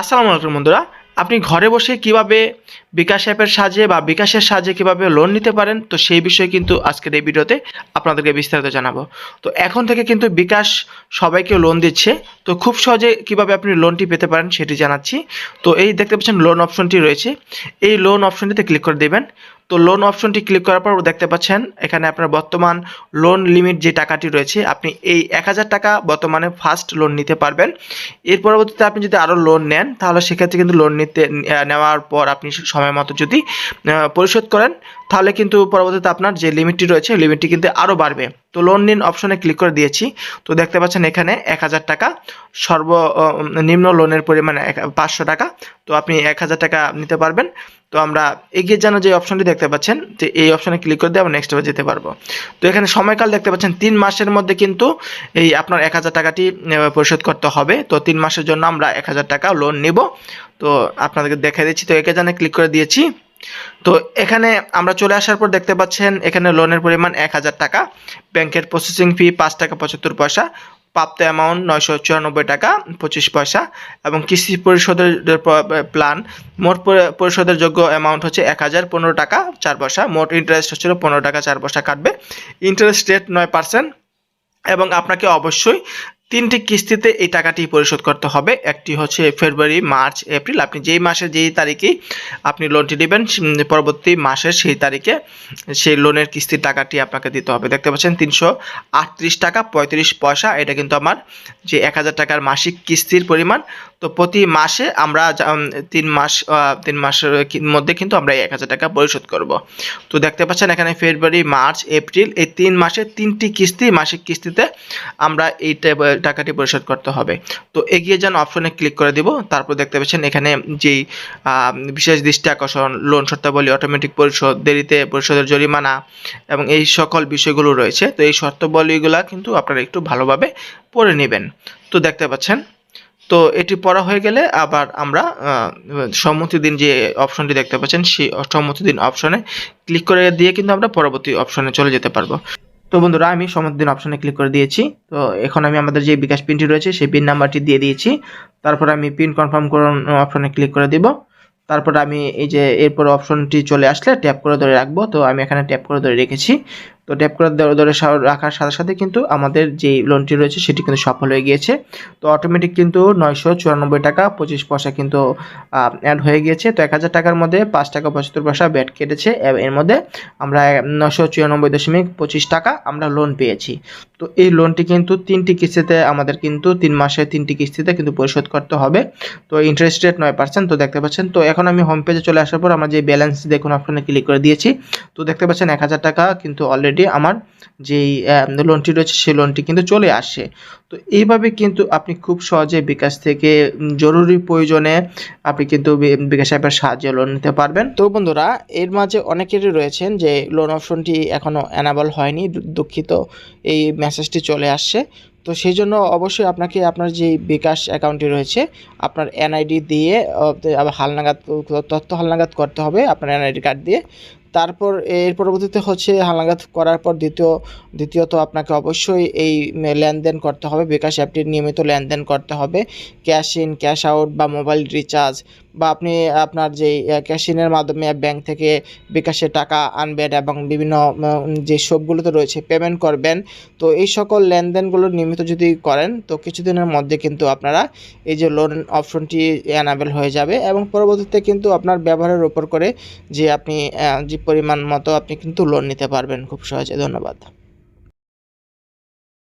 আসসালামু আলাইকুম বন্ধুরা। আপনি ঘরে বসে কীভাবে বিকাশ অ্যাপের সাহায্যে বা বিকাশের সাহায্যে কীভাবে লোন নিতে পারেন, তো সেই বিষয়ে কিন্তু আজকের এই ভিডিওতে আপনাদেরকে বিস্তারিত জানাব। তো এখন থেকে কিন্তু বিকাশ সবাইকে লোন দিচ্ছে, তো খুব সহজে কীভাবে আপনি লোনটি পেতে পারেন সেটি জানাচ্ছি। তো এই দেখতে পাচ্ছেন লোন অপশনটি রয়েছে। এই লোন অপশনটিতে ক্লিক করে দেবেন। তো লোন অপশনটি ক্লিক করার পর দেখতে পাচ্ছেন, এখানে আপনার বর্তমান লোন লিমিট যে টাকাটি রয়েছে, আপনি এই এক হাজার টাকা বর্তমানে ফার্স্ট লোন নিতে পারবেন। এর পরবর্তীতে আপনি যদি আরও লোন নেন, তাহলে সেক্ষেত্রে কিন্তু লোন নিতে নেওয়ার পর আপনি সময় মতো যদি পরিশোধ করেন। তাহলে কিন্তু পরবর্তীতে আপনার যে লিমিটটি রয়েছে, লিমিটটি কিন্তু আরও বাড়বে। তো লোন নিন অপশনে ক্লিক করে দিয়েছি। তো দেখতে পাচ্ছেন এখানে এক হাজার টাকা সর্ব নিম্ন লোনের পরিমাণ পাঁচশো টাকা। তো আপনি এক হাজার টাকা নিতে পারবেন। তো আমরা এগিয়ে জানা যে অপশনটি দেখতে পাচ্ছেন, যে এই অপশনে ক্লিক করে দিয়ে আমরা নেক্সট যেতে পারব। তো এখানে সময়কাল দেখতে পাচ্ছেন, তিন মাসের মধ্যে কিন্তু এই আপনার এক হাজার টাকাটি পরিশোধ করতে হবে। তো তিন মাসের জন্য আমরা এক হাজার টাকা লোন নিব। তো আপনাদেরকে দেখা দিচ্ছি। তো একে জানে ক্লিক করে দিয়েছি। তো এখানে আমরা চলে আসার পর দেখতে পাচ্ছেন, এখানে লোনের পরিমাণ এক হাজার টাকা, ব্যাংকের প্রসেসিং ফি পাঁচ টাকা পঁচাত্তর পয়সা, প্রাপ্ত অ্যামাউন্ট নয়শো চুরানব্বই টাকা, পঁচিশ পয়সা, এবং কিস্তি পরিশোধের প্ল্যান মোট পরি- পরিশোধের যোগ্য অ্যামাউন্ট হচ্ছে এক হাজার পনেরো টাকা, চার পয়সা, মোট ইন্টারেস্ট হচ্ছিল পনেরো টাকা, চার পয়সা কাটবে। ইন্টারেস্ট রেট নয় পার্সেন্ট এবং আপনাকে অবশ্যই তিনটি কিস্তিতে এই টাকাটি পরিশোধ করতে হবে। একটি হচ্ছে ফেব্রুয়ারি, মার্চ, এপ্রিল। আপনি যেই মাসে যেই তারিখেই আপনি লোনটি নেবেন পরবর্তী মাসের সেই তারিখে সেই লোনের কিস্তির টাকাটি আপনাকে দিতে হবে। দেখতে পাচ্ছেন, তিনশো আটত্রিশ টাকা পঁয়ত্রিশ পয়সা। এটা কিন্তু আমার যে এক হাজার টাকার মাসিক কিস্তির পরিমাণ। তো প্রতি মাসে আমরা তিন মাস তিন মাসের মধ্যে কিন্তু আমরা এক হাজার টাকা পরিশোধ করব। তো দেখতে পাচ্ছেন, এখানে ফেব্রুয়ারি, মার্চ, এপ্রিল এই তিন মাসে তিনটি কিস্তি মাসিক কিস্তিতে আমরা এই টা- টাকাটি পরিশোধ করতে হবে। তো এগিয়ে যান অপশনে ক্লিক করে দিব। তারপর দেখতে পাচ্ছেন এখানে যেই বিশেষ দৃষ্টি আকর্ষণ লোন শর্তাবলী অটোমেটিক পরিশোধ, দেরিতে পরিশোধের জরিমানা এবং এই সকল বিষয়গুলো রয়েছে। তো এই শর্তাবলীগুলা কিন্তু আপনারা একটু ভালোভাবে পড়ে নেবেন। তো দেখতে পাচ্ছেন, তো এটি পড়া হয়ে গেলে আবার আমরা সম্মতি দিন যে অপশনটি দেখতে পাচ্ছেন, সেই সম্মতি দিন অপশনে ক্লিক করে দিয়ে কিন্তু আমরা পরবর্তী অপশনে চলে যেতে পারব। তো বন্ধুরা, আমি সম্মতি দিন অপশনে ক্লিক করে দিয়েছি। তো এখন আমি আমাদের যে বিকাশ পিনটি রয়েছে, সেই পিন নাম্বারটি দিয়ে দিয়েছি। তারপর আমি পিন কনফার্ম করুন অপশানে ক্লিক করে দিব। তারপর আমি এই যে এরপর অপশনটি চলে আসলে ট্যাপ করে ধরে রাখব। তো আমি এখানে ট্যাপ করে ধরে রেখেছি। তো ট্যাপ করে ধরে রাখার সাথে সাথে কিন্তু আমাদের যে লোনটি রয়েছে সেটি কিন্তু সফল হয়ে গিয়েছে। তো অটোমেটিক কিন্তু নয়শো চুরানব্বই টাকা, পঁচিশ পয়সা কিন্তু অ্যাড হয়ে গিয়েছে। তো এক হাজার টাকার মধ্যে পাঁচ টাকা পঁচাত্তর পয়সা ব্যাট কেটেছে। এর মধ্যে আমরা নশো চুরানব্বই দশমিক পঁচিশ টাকা আমরা লোন পেয়েছি। তো এই লোনটি কিন্তু তিনটি কিস্তিতে, আমাদের কিন্তু তিন মাসে তিনটি কিস্তিতে কিন্তু পরিশোধ করতে হবে। তো ইন্টারেস্ট রেট নয় পার্সেন্ট তো দেখতে পাচ্ছেন, তো এখন আমি হোম পেজে চলে আসার পর আমরা যে ব্যালেন্স দেখুন অপশনে ক্লিক করে দিয়েছি। তো দেখতে পাচ্ছেন এক হাজার টাকা কিন্তু অলরেডি আমার যেই লোনটি রয়েছে সেই লোনটি কিন্তু চলে আসে। তো এইভাবে কিন্তু আপনি খুব সহজে বিকাশ থেকে জরুরি প্রয়োজনে আপনি কিন্তু বিকাশ অ্যাপের সাহায্যে লোন নিতে পারবেন। তো বন্ধুরা, এর মাঝে অনেকেরই রয়েছেন যে লোন অপশনটি এখনও অ্যানাবল হয়নি দুঃখিত এই মেসেজটি চলে আসছে। তো সেই জন্য অবশ্যই আপনাকে আপনার যে বিকাশ অ্যাকাউন্টটি রয়েছে, আপনার এনআইডি দিয়ে আবার হালনাগাদ তথ্য হালনাগাদ করতে হবে, আপনার এনআইডি কার্ড দিয়ে। তারপর এর পরবর্তীতে হচ্ছে হালনাগাদ করার পর দ্বিতীয়, দ্বিতীয়ত আপনাকে অবশ্যই এই লেনদেন করতে হবে। বিকাশ অ্যাপটির নিয়মিত লেনদেন করতে হবে। ক্যাশ ইন, ক্যাশ আউট বা মোবাইল রিচার্জ বা আপনি, আপনার যে ক্যাশিনের মাধ্যমে ব্যাংক থেকে বিকাশে টাকা আনবেন এবং বিভিন্ন যে সবগুলোতে রয়েছে পেমেন্ট করবেন, তো এই সকল লেনদেনগুলো নিয়মিত যদি করেন, তো কিছুদিনের মধ্যে কিন্তু আপনারা এই যে লোন অপশনটি অ্যানাবেল হয়ে যাবে এবং পরবর্তীতে কিন্তু আপনার ব্যবহারের উপর করে যে আপনি যে পরিমাণ মতো আপনি কিন্তু লোন নিতে পারবেন। খুব সহজে, ধন্যবাদ।